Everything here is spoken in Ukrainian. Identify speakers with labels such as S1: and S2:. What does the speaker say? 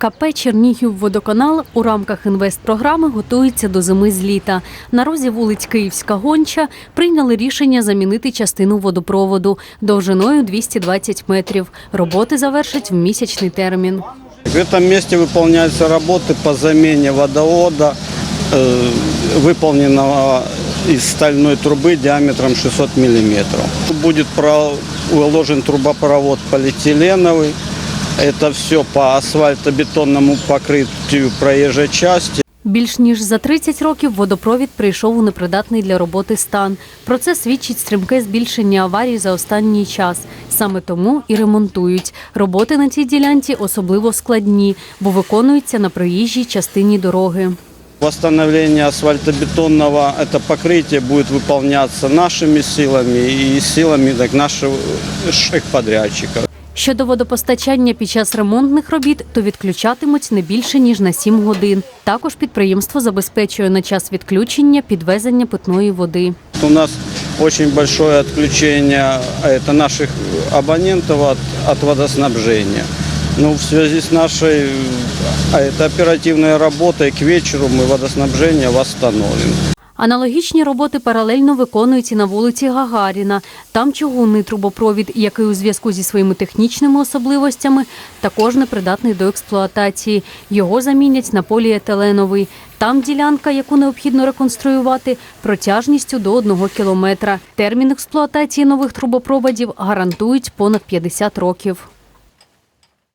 S1: КП Чернігівводоканал у рамках інвестпрограми готується до зими з літа. На розі вулиць Київська Гонча прийняли рішення замінити частину водопроводу довжиною 220 метрів. Роботи завершать в місячний термін.
S2: В этом месте выполняются работы по замене водовода, э, выполненного из стальной трубы диаметром 600 мм. Будет про- уложен трубопровод полиэтиленовый. Это все по асфальтобетонному покрытию проезжей части.
S1: Більш ніж за 30 років водопровід прийшов у непридатний для роботи стан. Про це свідчить стрімке збільшення аварій за останній час. Саме тому і ремонтують. Роботи на цій ділянці особливо складні, бо виконуються на проїжджій частині дороги.
S2: Восстановление асфальтобетонного это покрытие будет выполняться нашими силами и силами так, наших подрядчиков.
S1: Щодо водопостачання під час ремонтних робіт, то відключатимуть не більше ніж на 7 годин. Також підприємство забезпечує на час відключення підвезення питної води.
S2: У нас очень большое отключение а это наших абонентов от, от водоснабжения. Ну, в связи с нашей а это оперативной работой к вечеру мы водоснабжение восстановим.
S1: Аналогічні роботи паралельно виконують і на вулиці Гагаріна. Там чугунний трубопровід, який у зв'язку зі своїми технічними особливостями також непридатний до експлуатації. Його замінять на поліетиленовий. Там ділянка, яку необхідно реконструювати, протяжністю до одного кілометра. Термін експлуатації нових трубопроводів гарантують понад 50 років.